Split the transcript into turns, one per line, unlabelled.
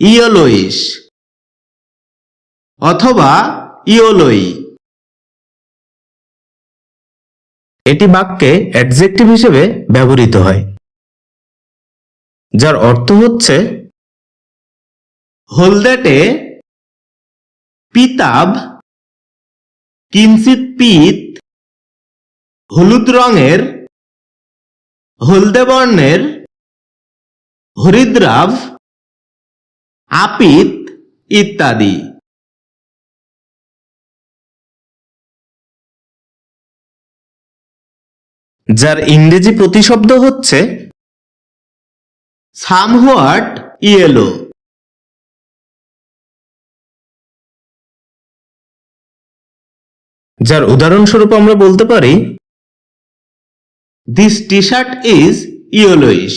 ইয়োলোইশ অথবা ইয়োলোই।
এটি বাক্যে অ্যাডজেক্টিভ হিসেবে ব্যবহৃত হয়, যার অর্থ হচ্ছে
হলদেটে পিতাব কিঞ্চিত পিত, হলুদ রঙের, হলদে বর্ণের, হরিদ্রাভ আপিত ইত্যাদি।
যার ইংরেজি প্রতিশব্দ হচ্ছে
সামহোয়াট ইয়েলো।
যার উদাহরণস্বরূপ আমরা বলতে পারি
this T shirt is yellowish